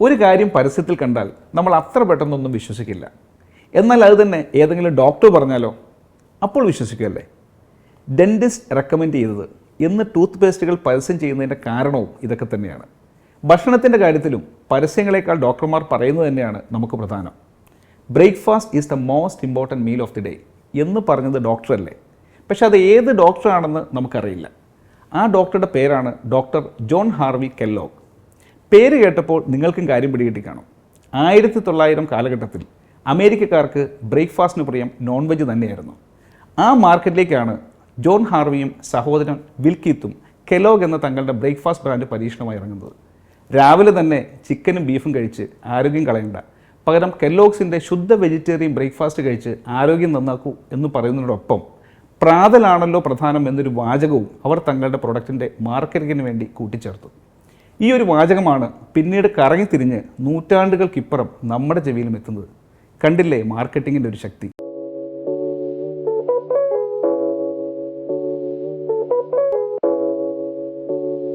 ഒരു കാര്യം പരസ്യത്തിൽ കണ്ടാൽ നമ്മൾ അത്ര പെട്ടെന്നൊന്നും വിശ്വസിക്കില്ല. എന്നാൽ അത് തന്നെ ഏതെങ്കിലും ഡോക്ടർ പറഞ്ഞാലോ? അപ്പോൾ വിശ്വസിക്കുമല്ലേ ഡെന്റിസ്റ്റ് റെക്കമെൻഡ് ചെയ്തത് എന്ന് ടൂത്ത് പേസ്റ്റുകൾ പരസ്യം ചെയ്യുന്നതിന്റെ കാരണവും ഇതൊക്കെ തന്നെയാണ്. ഭക്ഷണത്തിന്റെ കാര്യത്തിലും പരസ്യങ്ങളെക്കാൾ ഡോക്ടർമാർ പറയുന്നത് തന്നെയാണ് നമുക്ക് പ്രധാനം. Breakfast is the most important meal of the day എന്ന് പറഞ്ഞത് ഡോക്ടറല്ലേ? പക്ഷെ അത് ഏത് ഡോക്ടറാണെന്ന് നമുക്കറിയില്ല. ആ ഡോക്ടറുടെ പേരാണ് ഡോക്ടർ ജോൺ ഹാർവി കെല്ലോഗ്. പേര് കേട്ടപ്പോൾ നിങ്ങൾക്കും കാര്യം പിടികിട്ടി കാണും ആയിരത്തി തൊള്ളായിരം കാലഘട്ടത്തിൽ അമേരിക്കക്കാർക്ക് ബ്രേക്ക്ഫാസ്റ്റിന് പ്രിയം നോൺ വെജ് തന്നെയായിരുന്നു. ആ മാർക്കറ്റിലേക്കാണ് ജോൺ ഹാർവിയും സഹോദരൻ വിൽക്കീത്തും കെലോഗ് എന്ന തങ്ങളുടെ ബ്രേക്ക്ഫാസ്റ്റ് ബ്രാൻഡ് പരീക്ഷണമായി ഇറങ്ങുന്നത്. രാവിലെ തന്നെ ചിക്കനും ബീഫും കഴിച്ച് ആരോഗ്യം കളയണ്ട. പകരം കെല്ലോഗ്സിന്റെ ശുദ്ധ വെജിറ്റേറിയൻ ബ്രേക്ക്ഫാസ്റ്റ് കഴിച്ച് ആരോഗ്യം നന്നാക്കൂ എന്ന് പറയുന്നതിനോടൊപ്പം പ്രാതലാണല്ലോ പ്രധാനം എന്നൊരു വാചകവും അവർ തങ്ങളുടെ പ്രൊഡക്റ്റിന്റെ മാർക്കറ്റിങ്ങിന് വേണ്ടി കൂട്ടിച്ചേർത്തു. ഈ ഒരു വാചകമാണ് പിന്നീട് കറങ്ങിത്തിരിഞ്ഞ് നൂറ്റാണ്ടുകൾക്കിപ്പുറം നമ്മുടെ ചെവിയിലും എത്തുന്നത്. കണ്ടില്ലേ മാർക്കറ്റിങ്ങിന്റെ ഒരു ശക്തി.